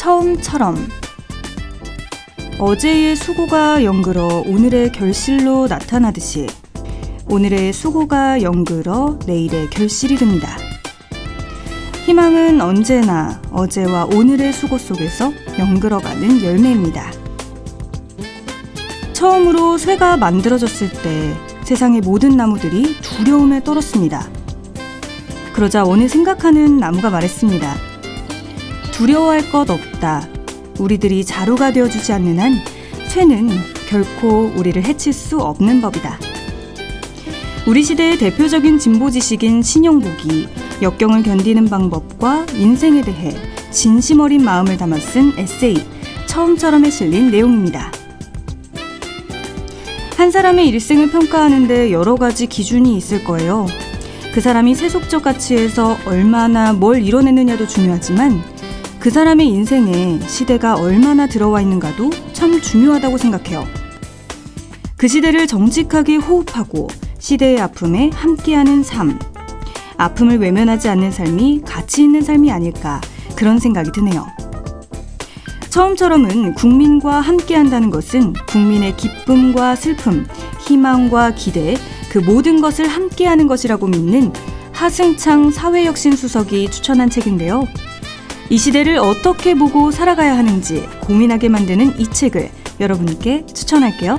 처음처럼 어제의 수고가 연그러 오늘의 결실로 나타나듯이 오늘의 수고가 연그러 내일의 결실이 됩니다. 희망은 언제나 어제와 오늘의 수고 속에서 연그러가는 열매입니다. 처음으로 쇠가 만들어졌을 때 세상의 모든 나무들이 두려움에 떨었습니다. 그러자 어느 생각하는 나무가 말했습니다. 두려워할 것 없다. 우리들이 자루가 되어주지 않는 한 쇠는 결코 우리를 해칠 수 없는 법이다. 우리 시대의 대표적인 진보 지식인 신용복이 역경을 견디는 방법과 인생에 대해 진심 어린 마음을 담아 쓴 에세이 처음처럼에 실린 내용입니다. 한 사람의 일생을 평가하는데 여러 가지 기준이 있을 거예요. 그 사람이 세속적 가치에서 얼마나 뭘 이뤄내느냐도 중요하지만 그 사람의 인생에 시대가 얼마나 들어와 있는가도 참 중요하다고 생각해요. 그 시대를 정직하게 호흡하고 시대의 아픔에 함께하는 삶. 아픔을 외면하지 않는 삶이 가치 있는 삶이 아닐까 그런 생각이 드네요. 처음처럼은 국민과 함께한다는 것은 국민의 기쁨과 슬픔, 희망과 기대, 그 모든 것을 함께하는 것이라고 믿는 하승창 사회혁신수석이 추천한 책인데요. 이 시대를 어떻게 보고 살아가야 하는지 고민하게 만드는 이 책을 여러분께 추천할게요.